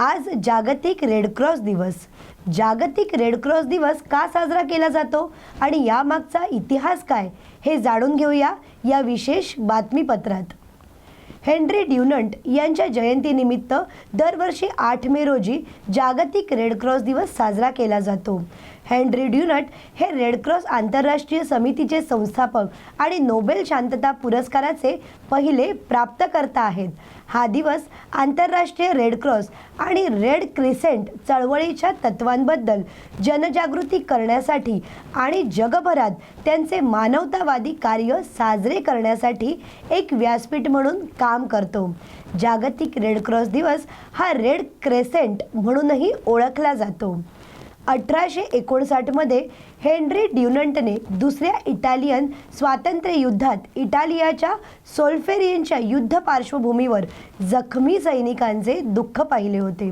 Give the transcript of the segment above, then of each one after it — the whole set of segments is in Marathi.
आज जागतिक रेडक्रॉस दिवस. जागतिक रेडक्रॉस दिवस का साजरा केला जातो आणि यामागचा इतिहास काय हे जाणून घेऊया या विशेष बातमीपत्रात. हेनरी ड्युनंट यांच्या जयंतीनिमित्त दरवर्षी आठ मे रोजी जागतिक रेडक्रॉस दिवस साजरा केला जातो. हेनरी ड्युनट हे रेडक्रॉस आंतरराष्ट्रीय समितीचे संस्थापक आणि नोबेल शांतता पुरस्काराचे पहिले प्राप्तकर्ता आहेत. हा दिवस आंतरराष्ट्रीय रेड क्रॉस आणि रेड क्रिसेंट चळवळीच्या तत्वांबद्दल जनजागृती करण्यासाठी आणि जगभरात त्यांचे मानवतावादी कार्य साजरे करण्यासाठी एक व्यासपीठ म्हणून काम करतो. जागतिक रेड क्रॉस दिवस हा रेड क्रेसेंट म्हणूनही ओळखला जातो. अठराशे एकोणसाठमध्ये हेनरी ड्युनंटने दुसऱ्या इटालियन स्वातंत्र्य युद्धात इटालियाच्या सोल्फेरियनच्या युद्ध पार्श्वभूमीवर जखमी सैनिकांचे दुःख पाहिले होते.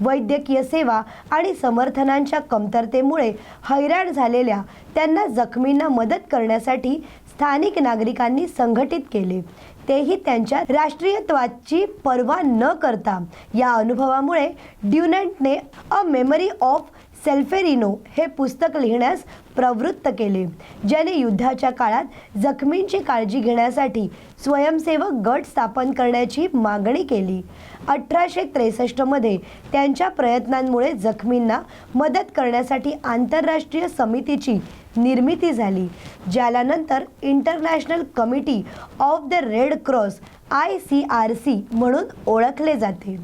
वैद्यकीय सेवा आणि समर्थनांच्या कमतरतेमुळे हैराण झालेल्या त्यांना जखमींना मदत करण्यासाठी स्थानिक नागरिकांनी संघटित केले. तेही त्यांच्या राष्ट्रीयत्वाची पर्वा न करता. या अनुभवामुळे ड्युनंटने अ मेमरी ऑफ सेल्फेरिनो हे पुस्तक लिहिण्यास प्रवृत्त केले ज्याने युद्धाच्या काळात जखमींची काळजी घेण्यासाठी स्वयंसेवक गट स्थापन करण्याची मागणी केली. अठराशे त्रेसष्टमध्ये त्यांच्या प्रयत्नांमुळे जखमींना मदत करण्यासाठी आंतरराष्ट्रीय समितीची निर्मिती झाली ज्याला नंतर international committee of the red cross I C R C म्हणून ओळखले जाते.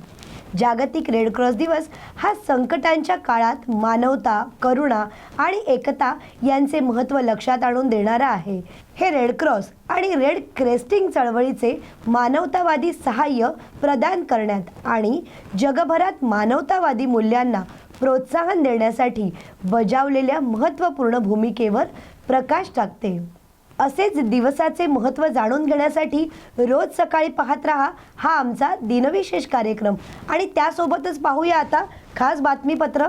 जागतिक रेडक्रॉस दिवस हा संकटांच्या काळात मानवता करुणा आणि एकता यांचे महत्त्व लक्षात आणून देणारा आहे. हे रेडक्रॉस आणि रेड क्रेस्टिंग चळवळीचे मानवतावादी सहाय्य प्रदान करण्यात आणि जगभरात मानवतावादी मूल्यांना प्रोत्साहन देण्यासाठी बजावलेल्या महत्त्वपूर्ण भूमिकेवर प्रकाश टाकते. असेच दिवसाचे महत्त्व जाणून घेण्यासाठी रोज सकाळी पाहत रहा हा आमचा दिनविशेष कार्यक्रम. आणि त्यासोबतच पाहूया आता खास बातमीपत्र.